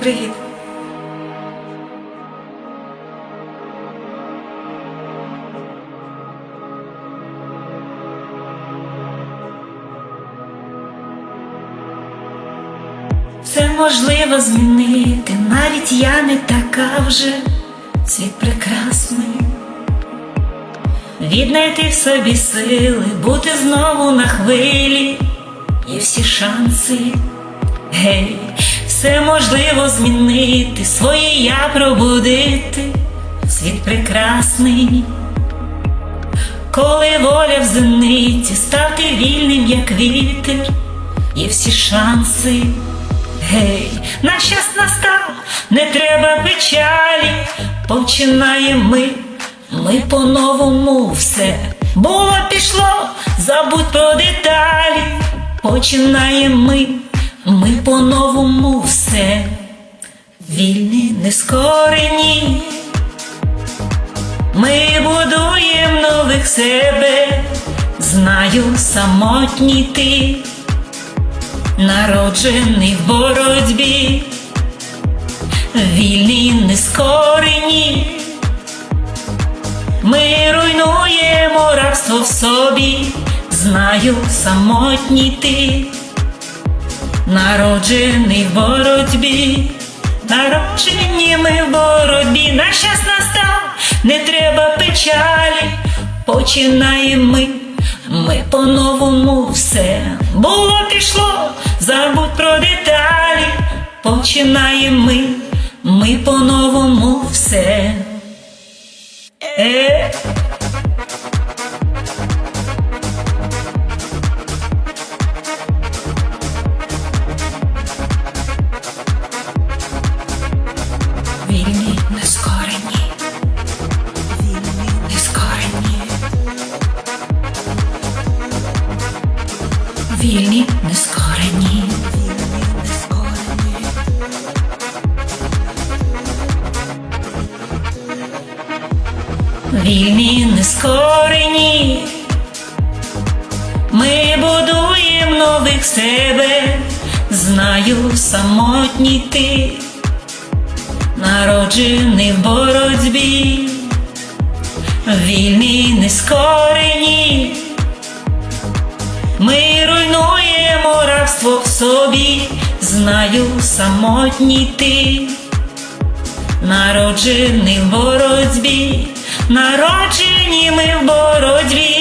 Привіт. Все можливо змінити, навіть я не така вже світ прекрасний. Віднайти в собі сили, бути знову на хвилі, є всі шанси. Гей, все можливо змінити, своє я пробудити, світ прекрасний. Коли воля в зениті, ставти вільним, як вітер, є всі шанси. Гей, наш час настав, не треба печалі, починаємо ми, ми по-новому все. Було пішло, забудь про деталі, починаємо ми, ми по-новому все. Вільні, нескорені, ми будуємо нових себе, знаю, самотній ти. Народжений в боротьбі, вільні нескорені, ми руйнуємо рабство в собі, знаю, самотній ти, народжений в боротьбі, народжені ми в боротьбі, наш час настав, не треба печалі, починаємо ми. Ми по-новому все було пішло, забудь про деталі, починаємо ми, ми по-новому все. Е. нескорені, нескорені. Вільні, нескорені. Вільні, нескорені. Ми будуємо нових себе, знаю, самотній ти, народжений в боротьбі, вільні, нескорені. Ми руйнуємо рабство в собі, знаю, самотній ти, народжений в боротьбі, народжені ми в боротьбі.